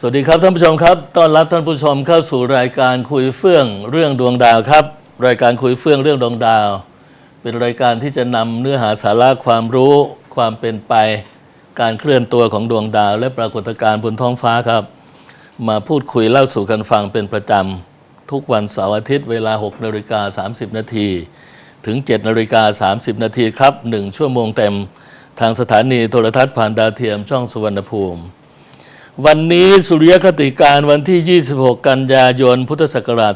สวัสดีครับท่านผู้ชมครับ ต้อนรับท่านผู้ชมเข้าสู่รายการคุยเฟื่องเรื่องดวงดาวครับ รายการคุยเฟื่องเรื่องดวงดาว เป็นรายการที่จะนำเนื้อหาสาระความรู้ ความเป็นไป การเคลื่อนตัวของดวงดาว และปรากฏการณ์บนท้องฟ้าครับ มาพูดคุยเล่าสู่กันฟังเป็นประจำ ทุกวันเสาร์อาทิตย์เวลา6นาฬิกา30 นาทีถึง7นาฬิกา30 นาทีครับ1ชั่วโมงเต็ม ทางสถานีโทรทัศน์ผ่านดาวเทียมช่องสุวรรณภูมิ วันนี้สุริยคติการวันที่ 26 กันยายน พุทธศักราช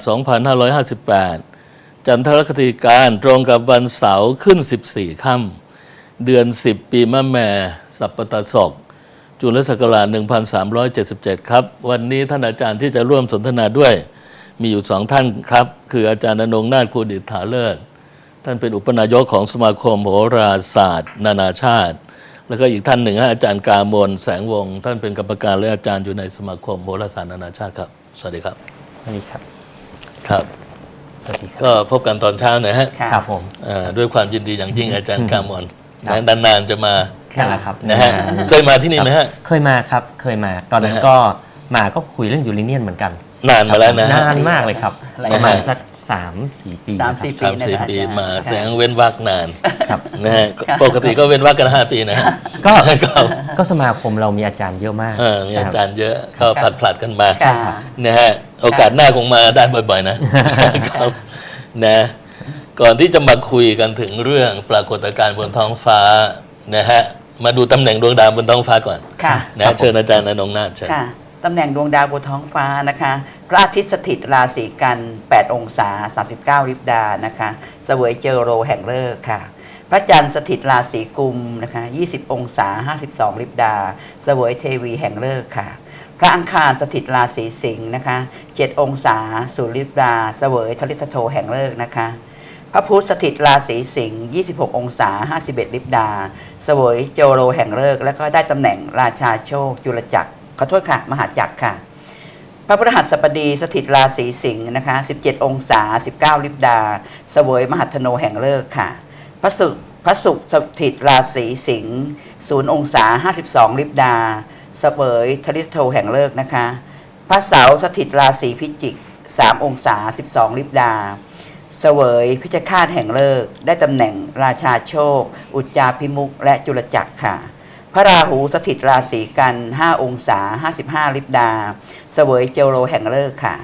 2558 จันทรคติการตรงกับวันเสาร์ขึ้น 14 ค่ำเดือน 10 ปีมะแม่ สัปปตศกจุลศักราช 1377 ครับ วันนี้ท่านอาจารย์ที่จะร่วมสนทนาด้วย มีอยู่สองท่านครับ คืออาจารย์อนงค์นาถคูดิษฐาเลิศ ท่านเป็นอุปนายกของสมาคมโหราศาสตร์ นานาชาติ แล้วก็อีกท่านหนึ่งอาจารย์กามลแสงวง ท่านเป็นกรรมการและอาจารย์อยู่ในสมาคมโหราศาสตร์นานาชาติครับ สวัสดีครับ สวัสดีครับ ครับ สวัสดีก็พบกันตอนเช้านะฮะครับผมด้วยความยินดีอย่างยิ่งอาจารย์กามลนานๆจะมาแค่ละครับนะฮะเคยมาที่นี่ไหมฮะ เคยมาครับ เคยมา ตอนนั้นก็มาก็คุยเรื่องยูเรเนียนเหมือนกัน นานมาแล้วนะ นานมากเลยครับประมาณสัก 3 4 ปีสามสี่ปีสามสี่ปีมาแสงเว้นวักนานนะฮะปกติก็เว้นวักกันห้าปีนะก็ก็สมาคมเรามีอาจารย์เยอะมากมีอาจารย์เยอะเขาผัดผลัดกันมาค่นะฮะโอกาสหน้าคงมาได้บ่อยๆ นะ ครับนะก่อนที่จะมาคุยกันถึงเรื่องปรากฏการณ์บนท้องฟ้านะฮะมาดูตำแหน่งดวงดาวบนท้องฟ้าก่อนค่ะ นะเชิญอาจารย์นนงนาถเชิญ ค่ะ ตำแหน่งดวงดาวบนท้องฟ้านะคะ พระอาทิตย์สถิตราศีกัน 8 องศา 39ลิบดานะคะเสวยเจอโรแห่งเลิกค่ะ พระจันทร์สถิตราศีกุมนะคะ 20 องศา 52ลิบดาเสวยเทวีแห่งเลิกค่ะ พระอังคารสถิตราศีสิงห์นะคะ 7 องศาศูนย์ลิบดาเสวยทลิตโทแห่งเลิกนะคะพระพุธสถิตราศีสิงห์ 26 องศา 51 ลิบดาเสวยโจโรแห่งเลิก แล้วก็ได้ตำแหน่งราชาโชคจุลจักร อโทษค่ะ มหาจักรค่ะ พระพฤหัสบดีสถิตราศีสิงห์นะคะ 17 องศา 19 ลิบดาเสวยมหัทโนแห่งเลิกค่ะ พระศุกร์พระศุกร์สถิตราศีสิงห์0องศา 52 ลิบดาเสวยทลิโทแห่งเลิกนะคะ พระเสาร์สถิตราศีพิจิก 3 องศา 12 ลิบดาเสวยพิจคาตแห่งเลิก ได้ตำแหน่งราชาโชค อุจจาพิมุกและจุลจักรค่ะ พระราหูสถิตราศีกัน 5 องศา 55 ลิบดา เสวยเจโรแห่งเลิกษ์ค่ะ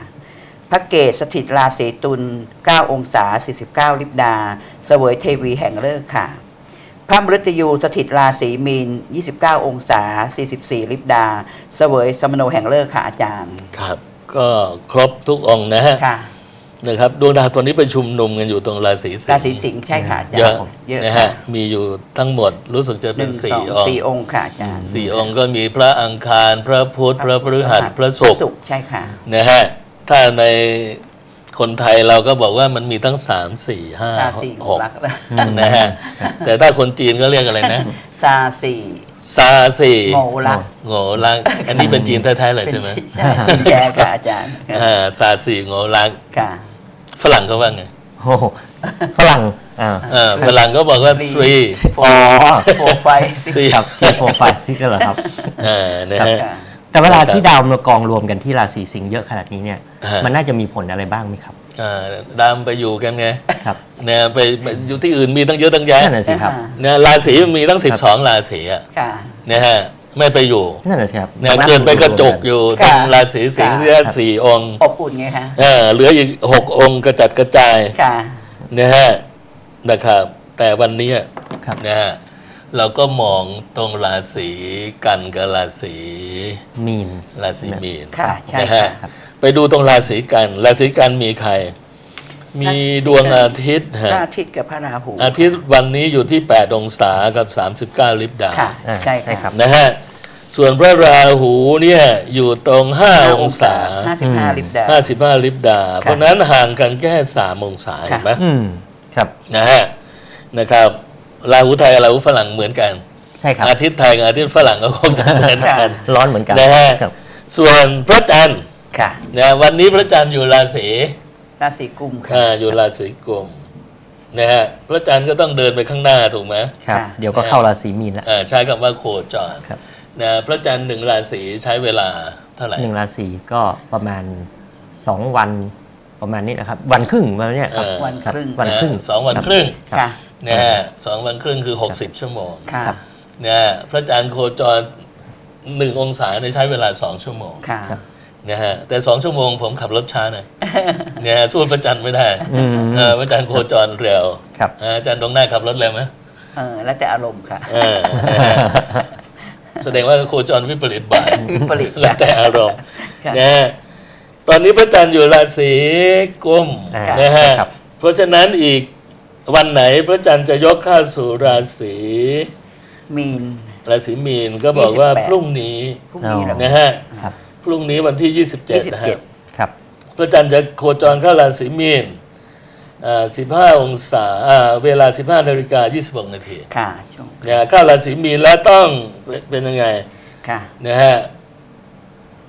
พระเกศสถิตราศีตุล 9 องศา 49 ลิบดา เสวยเทวีแห่งเลิกษ์ค่ะ พระมฤตยูสถิตราศีมีน 29 องศา 44 ลิบดา เสวยสมโนแห่งเลิกษ์ค่ะอาจารย์ ครับ ก็ครบทุกองค์นะฮะค่ะ นะครับดวงดาวตัวนี้ไปชุมนุมกันอยู่ตรงราศีสิงห์ราศีสิงห์ใช่ค่ะอาจารเยอะย์เยอะนะค่ะฮะมีอยู่ทั้งหมดรู้สึกจะหเป็นนึ่งสสี่ององค์สี่องค์ค่ะอาจารย์สี่องค์ก็มีพระอังคาร พระพุธพระพฤหัสพระศุกร์กร์ใช่ค่ะนะฮะถ้าในคนไทยเราก็บอกว่ามันมีทั้งสามสี่ห้าซาสี่หกรักแล้วนะฮะแต่ถ้าคนจีนก็เรียกอะไรนะซาสี่ซาสี่โงรักโง่ลังอันนี้เป็นจีนแท้ๆเลยใช่ไหมใช่เป็นแกค่ะอาจารย์อ่าซาสี่โง่ลังค่ะ ฝรั่งเขาว่าไงโอ้โหฝรั่งอ่าเออฝรั่งก็บอกว่า three โฟอ๋อโฟไฟซิสี่ครับที่โปรไฟล์ซิกเหรอครับอ่านะฮะค่ะแต่เวลาที่ดาวมากองรวมกันที่ราศีสิงห์เยอะขนาดนี้เนี่ย ฮะ มันน่าจะมีผลอะไรบ้างไหมครับอ่าดามไปอยู่กันไงครับเนี่ยไปไปอยู่ที่อื่นมีตั้งเยอะตั้งแยะนั่นน่ะสิครับเนี่ยราศีมันมีตั้ง 12 ราศีอะค่ะ นะฮะ ไม่ไปอยู่นั่นแหละสิครับเนี่ยเกิดไปกระจกอยู่ตรงราศีสิงห์ค่ะเสียสี่องค์อบอุ่นไงคะเออเหลืออีกหกองค์กระจัดกระจาย ค่ะ นะฮะนะครับ แต่วันนี้ครับนะฮะเราก็มองตรงราศีกันกับราศีมีน ราศีมีนค่ะใช่นะค่ะฮะไปดูตรงราศีกัน ราศีกันมีใคร มีราศีกัน ดวงอาทิตย์พฮะระอาทิตย์กับพระราหูอาทิตย์วันนี้อยู่ที่ 8 องศากับ 39 ลิบดาค่ะอ่าใช่ใช่ครัค่ะบนะฮะ ส่วนพระราหูเนี่ยอยู่ตรง 5 องศาห้าสิบห้าลิบดา 55 ลิบดา เพราะฉะนั้นห่างกันแค่3องศาเห็นไหมอืมครับนะฮะนะครับราหูไทยกับราหูฝรั่งเหมือนกันใช่ครับอาทิตย์ไทยกับอาทิตย์ฝรั่งก็คงจะเหมือนกันร้อนเหมือนกันนะฮะครับส่วนพระจันทร์ค่ะนะวันนี้พระจันทร์อยู่ราศีราศีกุมค่ะอ่าอยู่ราศีกุมนะฮะพระจันทร์ก็ต้องเดินไปข้างหน้าถูกไหมครับค่ะเดี๋ยวก็เข้าราศีมีนแล้วอ่าใช้คำว่าโคจรครับ นะพระจันทร์หนึ่งราศีใช้เวลาเท่าไหร่หนึ่งราศีก็ประมาณสองวันประมาณนี้นะครับ วันครึ่งวันเนี้ยครับเออ วันครึ่ง วันครึ่งนะสองวันครึ่งครับค่ะ นะฮะสองวันครึ่งคือ 60 ชั่วโมงค่ะครับนะฮะพระจันทร์โคจรหนึ่งองศาเนี่ยใช้เวลาสองชั่วโมงค่ะครับนะฮะแต่สองชั่วโมงผมขับรถช้าหน่อยเนี่ยฮะสู้พระจันทร์ไม่ได้อืมเออพระจันทร์โคจรเร็วครับเอออาจารย์ดวงหน้าขับรถเร็วไหม เออ แล้วแต่อารมณ์ค่ะ เออนะฮะ แสดงว่าโคจรวิปริตบ่ายวิปริตแล้วแต่อารมณ์ค่ะนะฮะตอนนี้พระจันทร์อยู่ราศีกุมอ่านะฮะครับเพราะฉะนั้นอีกวันไหนพระจันทร์จะยกเข้าสู่ราศีมีนราศีมีนก็บอกว่า28พรุ่งนี้พรุ่งนี้เหรอนะฮะครับพรุ่งนี้วันที่ 27 นะฮะ27ครับพระจันทร์จะโคจรเข้าราศีมีนอ่า 15 องศาอ่าเวลา 15นาฬิกา26 นาทีค่ะช่วงเนี่ยเข้าราศีมีนแล้วต้องเป็นเป็นยังไงค่ะนะฮะ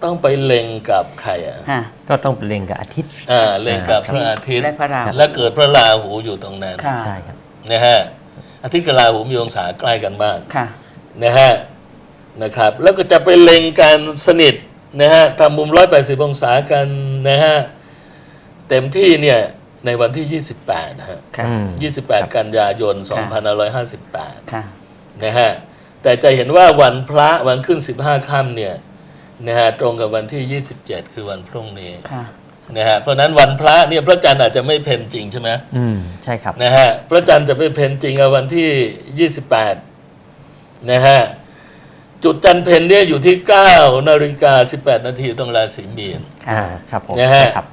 ต้องไปเล็งกับใครอะฮะก็ต้องเป็นเล็งกับอาทิตย์อ่าเล็งกับพระอาทิตย์และพระรามและเกิดพระราหูอยู่ตรงนั้นค่ะใช่ครับนะฮะอาทิตย์กับราหูมีองศาใกล้กันมากค่ะนะฮะนะครับ แล้วก็จะไปเล็งกันสนิทนะฮะทำมุม 180 องศากันนะฮะเต็มที่เนี่ย ในวันที่ 28นะฮะค่ะอืม28 กันยายนค่ะ2558ค่ะนะฮะ แต่จะเห็นว่าวันพระวันขึ้น 15 ค่ำเนี่ยนะฮะตรงกับวันที่ 27 คือวันพรุ่งนี้ค่ะนะฮะเพราะฉะนั้นวันพระเนี่ยพระจันทร์อาจจะไม่เพ็ญจริงใช่ไหมอืมใช่ครับนะฮะพระจันทร์จะไปเพ็ญจริงเอาวันที่ 28 นะฮะจุดจันทร์เพ็ญเนี่ยอยู่ที่ 9 นาฬิกา 18 นาทีตรงราศีมีนค่ะอ่าครับผมนะฮะครับ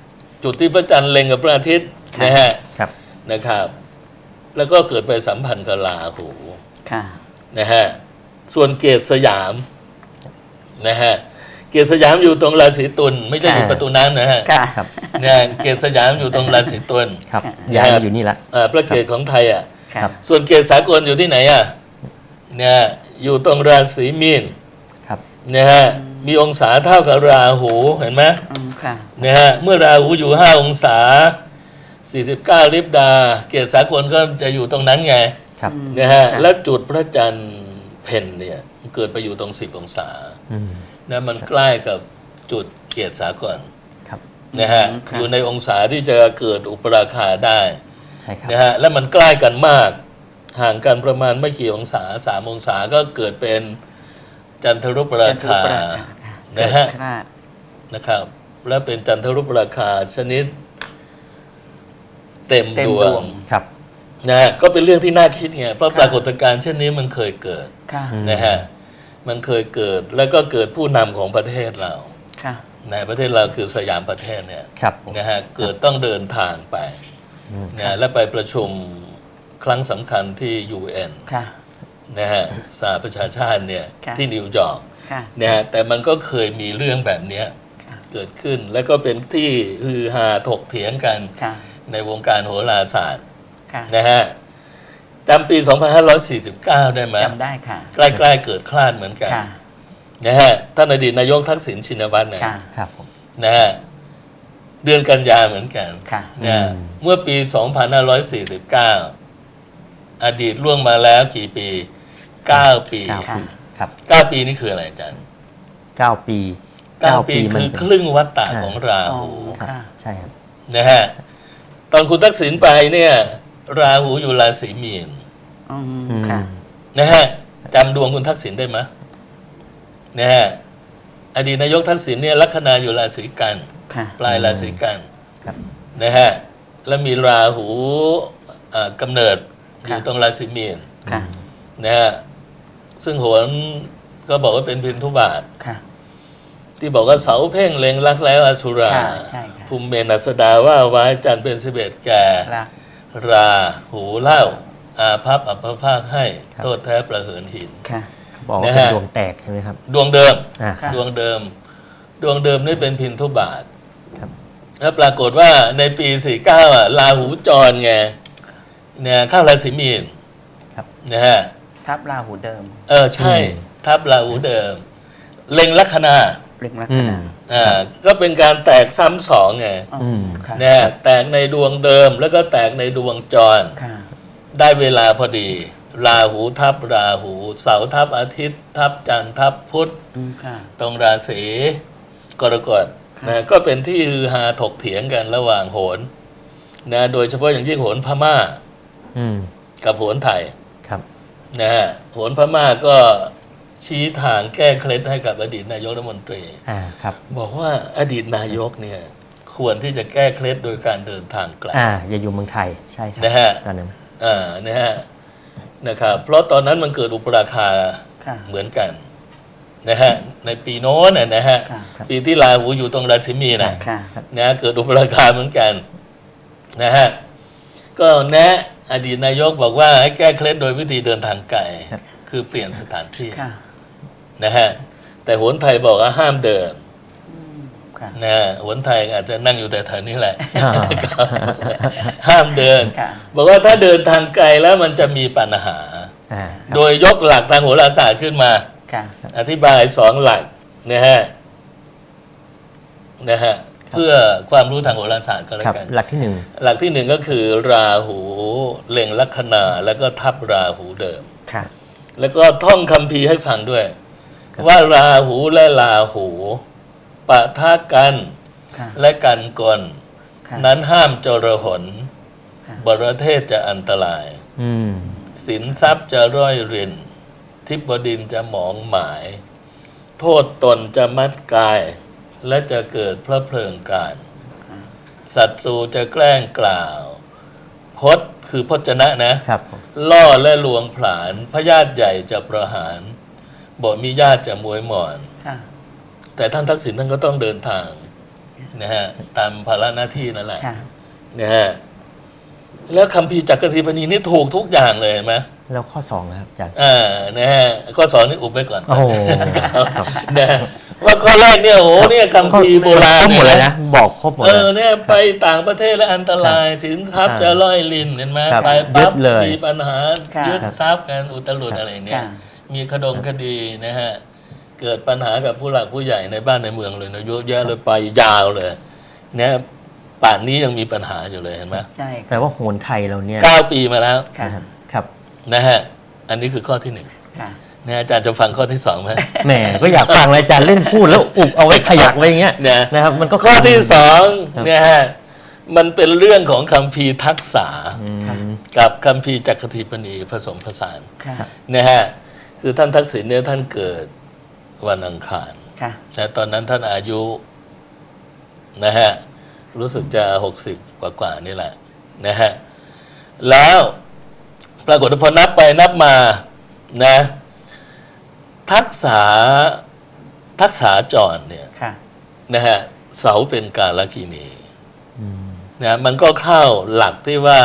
จุดที่พระจันทร์เล็งกับพระอาทิตย์ค่ะ นะฮะครับ นะครับ แล้วก็เกิดไปสัมพันธ์กับราหูค่ะ นะฮะส่วนเกตสยามนะฮะเกตสยามอยู่ตรงราศีตุลไม่ใช่อยู่ค่ะประตูน้ำนะฮะค่ะ ครับ เนี่ยเกตสยามอยู่ตรงราศีตุลครับย้ายมาอยู่นี่ละอ่าพระเกตของไทยอะค่ะครับ ส่วนเกตสากลอยู่ที่ไหนอะเนี่ยอยู่ตรงราศีมีนครับนะฮะมีองศาเท่ากับราหูเห็นไหมอืมค่ะ นะฮะเมื่อราหูอยู่5องศา 49 ลิบดา เกตสากลก็จะอยู่ตรงนั้นไงครับ นะฮะค่ะแล้วจุดพระจันทร์เพ็ญเนี่ยมันเกิดไปอยู่ตรง 10 องศาอืม นะมันใกล้กับจุดเกตสากลครับ นะฮะอืมค่ะอยู่ในองศาที่จะเกิดอุปราคาได้ใช่ครับ นะฮะและมันใกล้กันมาก ห่างกันประมาณไม่กี่องศาสามองศาก็เกิดเป็นจันทรุปราคา นะฮะ เกิดคลาดนะครับและเป็นจันทรุปราคาชนิด เต็มเต็มดดววงง ครับนะฮะก็เป็นเรื่องที่น่าคิดไงเพราะค่ะปรากฏการณ์เช่นนี้มันเคยเกิดค่ะอืม นะฮะมันเคยเกิดแล้วก็เกิดผู้นำของประเทศเราค่ะในประเทศเราคือสยามประเทศเนี่ยครับผม นะฮะเกิดต้องเดินทางไปอืม นะและไปประชุมครั้งสำคัญที่ UN ค่ะ นะฮะสหประชาชาติเนี่ยค่ะ ที่นิวยอร์กค่ะ นะฮะแต่มันก็เคยมีเรื่องแบบเนี้ยค่ะ เกิดขึ้นแล้วก็เป็นที่ฮือฮาถกเถียงกัน ค่ะ ในวงการโหราศาสตร์ค่ะนะฮะจำปี 2549 ได้ไหมจำได้ค่ะ ใกล้ๆเกิดคลาดเหมือนกันค่ะนะฮะท่านอดีตนายกทักษิณชินวัตรเนี่ยค่ะครับผมนะฮะเดือนกันยาเหมือนกันค่ะ นะฮะอืมเมื่อปี 2549 อดีตล่วงมาแล้วกี่ปี 9 ปี เก้าค่ะปีครับ9 ปีนี่คืออะไรอาจารย์ เก้าปี9 ปีมันคือเป็นครึ่งวัฏฏะอ่าของราอ๋อหู ครับค่ะ ใช่ครับนะฮะต อนคุณทักษิณไปเนี่ย ราหูอยู่ราศีมีนอืมอืมค่ะ นะฮะจำดวงคุณทักษิณได้ไหมนะฮะอดีตนายกทักษิณเนี่ยลัคนาอยู่ราศีกันค่ะ ปลายราศีกันครับ นะฮะแล้วมีราหูอ่ากำเนิดอยู่ตรงราศีมีนค่ะ นะฮะซึ่งโหนก็บอกว่าเป็นพินทุบาท ค่ะ ที่บอกว่าเสาเพ่งเล็งรักแล้วอสุรา ค่ะใช่ค่ะ ภูมิเมนัสดาว่าไว้จันทร์เป็นสิบเอ็ดแก่ รัก ราหูเล่า อาภัพอัปภาคให้ ครับ โทษแท้ประเหินหิน ค่ะเขาบอกว่านะเป็นฮะดวงแตกใช่ไหมครับดวงเดิม อ่า ค่ะ ดวงเดิม ดวงเดิมนี่เป็นพินทุบาทครับ แล้วปรากฏว่าในปี 49อะราหูจรไงเนี่ยเข้าราศีมีนครับนะฮะ ทับราหูเดิม เออใช่อืมทับราหูเดิม เล็งลัคนา เล็งลักอืษมณะอ่าก็เป็นการแตกซ้ำสองไงอ๋ออืมค่ะนะฮะแตกในดวงเดิมแล้วก็แตกในดวงจร ค่ะได้เวลาพอดี ราหูทับราหู เสาร์ทับอาทิตย์ ทับจันทร์ทับพุธ อืมค่ะ ตรงราศีกรกฎนะก็เป็นที่ฮือฮาถกเถียงกันระหว่างโหนนะโดยเฉพาะอย่างยิ่งโหนพม่าอืมกับโหนไทยครับนะฮะโหนพม่าก็ ชี้ทางแก้เคล็ดให้กับอดีตนายกรัฐมนตรีอ่าครับ บอกว่าอดีตนายกเนี่ยควรที่จะแก้เคล็ดโดยการเดินทางไกลอ่าอย่าอยู่เมืองไทยใช่ครับนะฮะตอนนั้นอ่านะฮะนะครับเพราะตอนนั้นมันเกิดอุปราคาค่ะเหมือนกันนะฮะในปีโน้นน่ะนะฮะค่ะปีที่ลาหูอยู่ตรงราชินีนะค่ะนะฮะเกิดอุปราคาเหมือนกันนะฮะก็แนะอดีตนายกบอกว่าให้แก้เคล็ดโดยวิธีเดินทางไกลครับคือเปลี่ยนสถานที่ค่ะ นะฮะแต่โหนไทยบอกว่าห้ามเดินค่ะ นะฮะโหนไทยอาจจะนั่งอยู่แต่แถวนี้แหละ อ่า ห้ามเดิน ค่ะ บอกว่าถ้าเดินทางไกลแล้วมันจะมีปัญหา อ่าครับโดยยกหลักทางโหราศาสตร์ขึ้นมา ค่ะ อธิบายสองหลักนะฮะนะฮะเพื่อความรู้ทางโหราศาสตร์ก็แล้ครับวกัน หลักที่หนึ่งหลักที่หนึ่งก็คือ ราหูเล็งลัคนาแล้วก็ทับราหูเดิม ค่ะ แล้วก็ท่องคัมภีร์ให้ฟังด้วย ว่าราหูและราหูปะทะกันค่ะและกันกลค่ะนั้นห้ามจรหนค่ะบรเทศจะอันตรายอืมสินทรัพย์จะร่อยริน ทิพดินจะหมองหมาย โทษตนจะมัดกาย และจะเกิดพระเพลิงการศัตรูจะแกล้งกล่าวพจน์คือพจนะนะครับผมล่อและลวงผลาญพญาติใหญ่จะประหาร บ่มีญาติจะมวยหมอน ค่ะ แต่ท่านทักษิณท่านก็ต้องเดินทางนะฮะตามภาระหน้าที่นั่นแหละค่ะ นะฮะแล้วคัมภีร์จักรทีปณีนี่ถูกทุกอย่างเลยเห็นไหมแล้วข้อสองนะครับอาจารย์ อ่านะฮะข้อสอนนี่อุบไว้ก่อนโอ้โหนะฮะว่าข้อแรกเนี่ยโอ้โหเนี่ยคัมภีร์โบราณครบหมดเลยนะ บอกครบหมดเอเลย อเนี่ยไปต่างประเทศแล้วอันตรายสินทรัพย์ครับจะล่อยลินเห็นไหมครับไปปั๊บยึดเลยมีปัญหาค่ะ ยึดทรัพย์กันอุตลุดอะไรเนี่ย ค่ะ มีคดงคดีนะฮะ เกิดปัญหากับผู้หลักผู้ใหญ่ในบ้านในเมืองเลยนะเยอะแยะเลยไปยาวเลยเนี่ยป่านนี้ยังมีปัญหาอยู่เลยเห็นไหมใช่แปลว่าโหนไทยเราเนี่ยเก้าปีมาแล้วค่ะนะครับครับนะฮะอันนี้คือข้อที่หนึ่งค่ะนะฮะอาจารย์จะฟังข้อที่สองไหมแหมก็อยากฟังเลยอาจารย์เล่นพูดแล้วอุบเอาไว้ขยักไว้อย่างเงี้ยนะนะครับ มันก็ข้อที่สองครับเนี่ยฮะมันเป็นเรื่องของคัมภีร์ทักษะอืมกับคัมภีร์จักรทีปณีผสมผสานค่ะนะฮะ คือท่านทักษิณเนี่ยท่านเกิดวันอังคารค่ะ นะตอนนั้นท่านอายุนะฮะรู้สึกจะหกสิบกว่าๆนี่แหละนะฮะแล้วปรากฏว่าพอนับไปนับมานะ ทักษะทักษะจรเนี่ยค่ะ นะฮะเสาเป็นกาลกินีนะมันก็เข้าหลักที่ว่า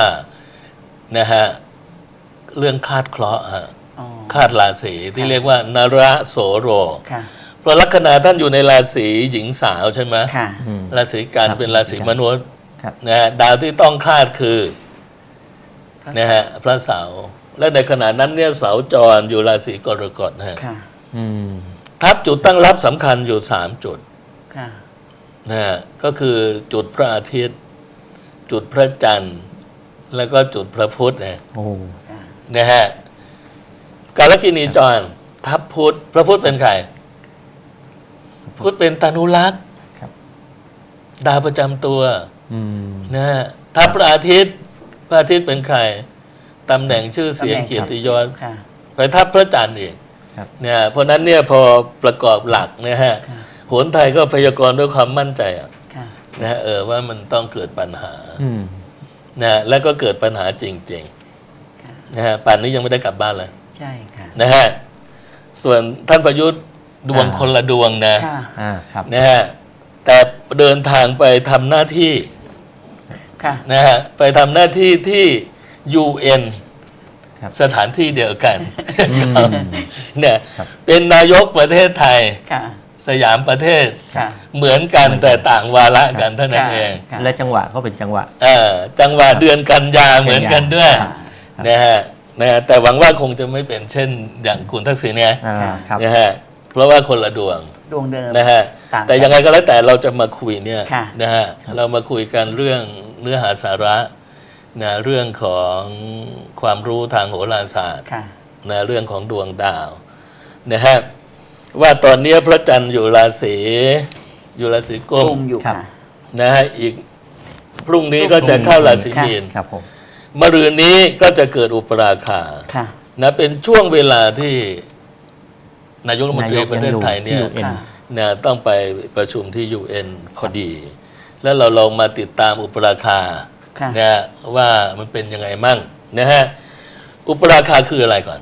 นะฮะเรื่องคาดเคราะห์ฮะอ๋อ คาดราศีที่เรียกว่านระโสโรค่ะเพราะลัคนาท่านอยู่ในราศีหญิงสาวใช่ไหมค่ะอืมราศีกันครับเป็นราศีมนุษย์ครับนะฮะดาวที่ต้องคาดคือนะฮะพระเสาร์และในขณะนั้นเนี่ยเสาจรอยู่ราศีกรกฎนะฮะค่ะอืมทับจุดตั้งรับสำคัญอยู่สามจุดค่ะนะฮะก็คือจุดพระอาทิตย์ จุดพระจันทร์ แล้วก็จุดพระพุธนะโอ้ค่ะนะฮะ กาลกินีจรทับพุธพระพุธเป็นใคร พุธเป็นตานุรักษ์ครับดาวประจำตัวอืมนะฮะทับพระอาทิตย์ พระอาทิตย์เป็นใครตำแหน่งชื่อเสียงเกียรติยศค่ะไปทับพระจันทร์อีกครับเนี่ยเพราะนั้นเนี่ยพอประกอบหลักนะฮะค่ะโหนไทยก็พยากรณ์ด้วยความมั่นใจอะค่ะนะฮะเออว่ามันต้องเกิดปัญหาอืมนะฮะแล้วก็เกิดปัญหาจริงค่ะๆนะฮะป่านนี้ยังไม่ได้กลับบ้านเลย ใช่ค่ะ นะฮะส่วนท่านประยุทธ์ดวงคนละดวงนะค่ะ อ่าครับ นะฮะแต่เดินทางไปทำหน้าที่ค่ะ นะฮะไปทำหน้าที่ที่ UN ครับ สถานที่เดียวกันอืม เนี่ยครับ เป็นนายกประเทศไทย ค่ะ สยามประเทศค่ะ เหมือนกันแต่ต่างวาระกันเท่านั้นเองค่ะ และจังหวะก็เป็นจังหวะ เออจังหวะเดือนกันยาเหมือนกันด้วยครับ นะฮะ นะฮะแต่หวังว่าคงจะไม่เป็นเช่นอย่างคุณทักษิณไงอ่าครับ นะฮะเพราะว่าคนละดวงดวงเดิม นะฮะต่างกันแต่ยังไงก็แล้วแต่เราจะมาคุยเนี่ยค่ะ นะฮะเรามาคุยกันเรื่องเนื้อหาสาระนะเรื่องของความรู้ทางโหราศาสตร์ ค่ะ นะเรื่องของดวงดาวนะฮะว่าตอนเนี้ยพระจันทร์อยู่ราศีอยู่ราศีกุกมลุ่มอยู่ครับ ค่ะ นะฮะอีกพรุ่งนี้ก็จะเข้าราศีค่ะมีนครับผม มะรืนนี้ก็จะเกิดอุปราคาค่ะ นะเป็นช่วงเวลาที่นายกรัฐมนตรีนายกประเทศไทยเนี่ยยังอยู่ที่ UN นะต้องไปประชุมที่ UN พอดี แล้วเราลองมาติดตามอุปราคาค่ะนะว่ามันเป็นยังไงมั่งนะฮะอุปราคาคืออะไรก่อน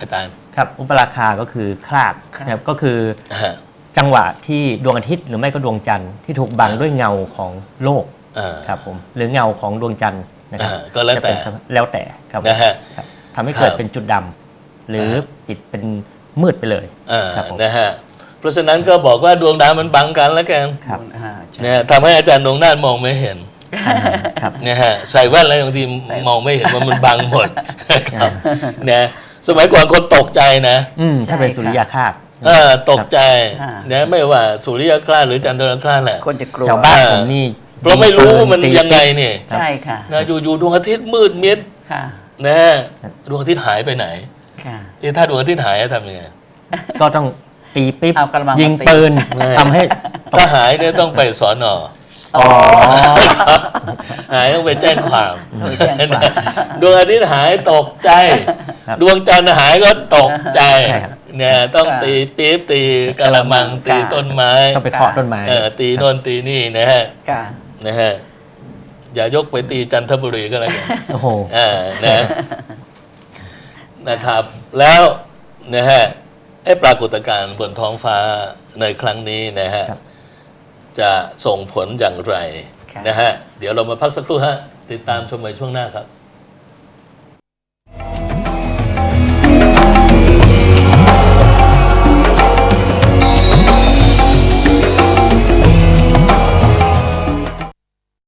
อาจารย์ครับอุปราคาก็คือคราบครับ นะครับก็คือฮะจังหวะที่ดวงอาทิตย์หรือไม่ก็ดวงจันทร์ที่ถูกบังด้วยเงาของโลกอ่า ครับผมหรือเงาของดวงจันทร์ นะครับอ่าก็แล้วแต่จะเป็นแล้วแต่ครับผมนะฮะครับทำให้เกิดครับเป็นจุดดำหรือปิดเป็นมืดไปเลยอ่าครับผมนะฮะเพราะฉะนั้นก็บอกว่าดวงดาวมันบังกันแล้วกันครับอ่าใช่นะฮะทำให้อาจารย์ดวงนาถมองไม่เห็นครับนะฮะใส่แว่นแล้วบางทีใส่มองไม่เห็นว่ามันบังหมดครับนะสมัยก่อนคนตกใจนะอืมถ้าเป็นใช่สุริยคราสเออตกใจอ่านะไม่ว่าสุริยคราสหรือจันทรคราสแหละคนจะกลัวแถวบ้านอ่าผมนี่ เพราะไม่รู้ว่ามันตียังไงเนี่ยใช่ค่ะนะอยู่อยู่ดวงอาทิตย์มืดมิดค่ะนะฮะดวงอาทิตย์หายไปไหนค่ะเอ๊ะถ้าดวงอาทิตย์หายจะทำยังไงก็ต้องตีปิ๊บเอากระมังยิงมาตี ปืนไม่ทำให้ ถ้าหายเนี่ยต้องไปสอนออ๋อ หายต้องไปแจ้งความโดยแจ้งความ ดวงอาทิตย์หายตกใจ ครับดวงจันทร์หายก็ตกใจใช่ครับ เนี่ยต้องค่ะตีปี๊บตีกะละมังตีค่ะต้นไม้ต้องไปเคาะต้นไม้ เออตีโน่นตีนี่นะฮะ ค่ะ นะฮะอย่ายกไปตีจันทบุรีก็แล้วกันโอ้โหอ่านะนะครับ แล้วนะฮะไอ้ปรากฏการณ์บนท้องฟ้าในครั้งนี้นะฮะครับจะส่งผลอย่างไรค่ะนะฮะเดี๋ยวเรามาพักสักครู่ฮะติดตามชมในช่วงหน้าครับ